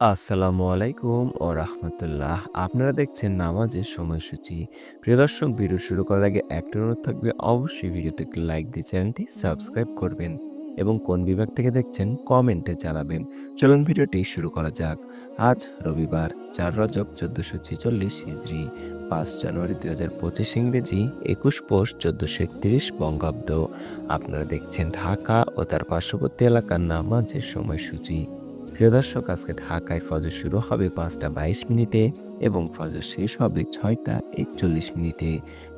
আসসালামু আলাইকুম ও রাহমাতুল্লাহ। আপনারা দেখছেন নামাজের সময়সূচি। প্রিয় দর্শক, ভিডিও শুরু করার আগে একটা অনুরোধ থাকবে, অবশ্যই ভিডিওতে লাইক দিয়ে চ্যানেলটি সাবস্ক্রাইব করবেন এবং কোন বিভাগ থেকে দেখছেন কমেন্টে জানাবেন। চলুন ভিডিওটি শুরু করা যাক। আজ রবিবার, চার রজব চোদ্দোশো ছেচল্লিশ হিজড়ি পাঁচ জানুয়ারি দুই হাজার পঁচিশ ইংরেজি, একুশ পোষ চোদ্দোশো একত্রিশ বঙ্গাব্দ। আপনারা দেখছেন ঢাকা ও তার পার্শ্ববর্তী এলাকার নামাজের সময়সূচি। প্রিয় দর্শক, আজকে ঢাকায় ফজর শুরু হবে পাঁচটা বাইশ মিনিটে এবং ফজর শেষ হবে ছয়টা একচল্লিশ মিনিটে।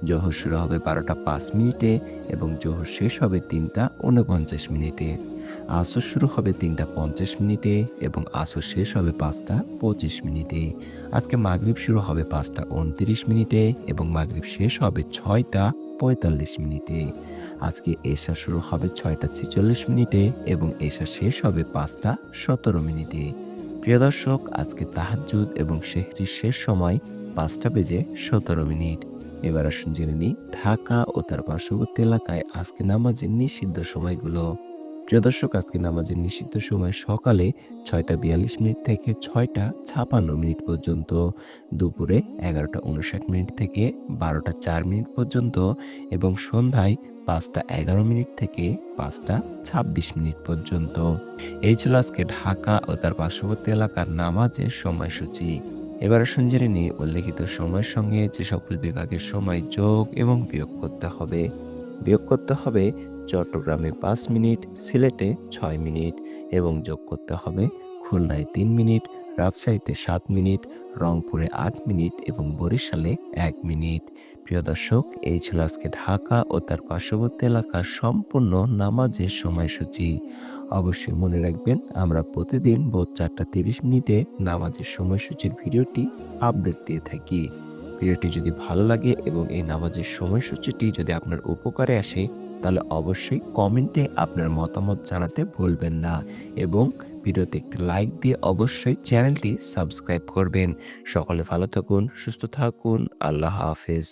জোহর শুরু হবে বারোটা পাঁচ মিনিটে এবং জোহর শেষ হবে তিনটা উনপঞ্চাশ মিনিটে। আসর শুরু হবে তিনটা পঞ্চাশ মিনিটে এবং আসর শেষ হবে পাঁচটা পঁচিশ মিনিটে। আজকে মাগরিব শুরু হবে পাঁচটা উনত্রিশ মিনিটে এবং মাগরিব শেষ হবে ছয়টা পঁয়তাল্লিশ মিনিটে। আজকে এশা শুরু হবে ছয়টা ছেচল্লিশ মিনিটে এবং এশা শেষ হবে পাঁচটা সতেরো মিনিটে। প্রিয় দর্শক, আজকে তাহাজুদ এবং শেহরির শেষ সময় পাঁচটা বেজে সতেরো মিনিট। এবার আসুন জেনে নিই ঢাকা ও তার পার্শ্ববর্তী এলাকায় আজকে নামাজের নিষিদ্ধ সময়গুলো। প্রিয় দর্শক, আজকে নামাজের নিষিদ্ধ সময় সকালে ছয়টা বিয়াল্লিশ মিনিট থেকে ছয়টা ছাপান্ন মিনিট পর্যন্ত, দুপুরে এগারোটা উনষাট মিনিট থেকে বারোটা চার মিনিট পর্যন্ত এবং সন্ধ্যায় পাঁচটা এগারো মিনিট থেকে পাঁচটা ছাব্বিশ মিনিট পর্যন্ত। এই ছিল আজকে ঢাকা ও তার পার্শ্ববর্তী এলাকার নামাজের সময়সূচি। এবার আসুন নিয়ে উল্লেখিত সময়ের সঙ্গে যে সকল বিভাগের সময় যোগ এবং বিয়োগ করতে হবে। বিয়োগ করতে হবে চট্টগ্রামে পাঁচ মিনিট, সিলেটে ছয় মিনিট এবং যোগ করতে হবে খুলনায় তিন মিনিট রাজশাহীতে সাত মিনিট, রংপুরে আট মিনিট এবং বরিশালে এক মিনিট। প্রিয় দর্শক, এই ছিল আজকে ঢাকা ও তার পার্শ্ববর্তী এলাকার সম্পূর্ণ নামাজের সময়সূচি। অবশ্যই মনে রাখবেন, আমরা প্রতিদিন ভোর চারটা তিরিশ মিনিটে নামাজের সময়সূচির ভিডিওটি আপডেট দিয়ে থাকি। ভিডিওটি যদি ভালো লাগে এবং এই নামাজের সময়সূচিটি যদি আপনার উপকারে আসে, তাহলে অবশ্যই কমেন্টে আপনার মতামত জানাতে ভুলবেন না। এবং ভিডিওতে একটি লাইক দিয়ে অবশ্যই চ্যানেলটি সাবস্ক্রাইব করবেন। সকলে ভালো থাকুন, সুস্থ থাকুন, আল্লাহ হাফেজ।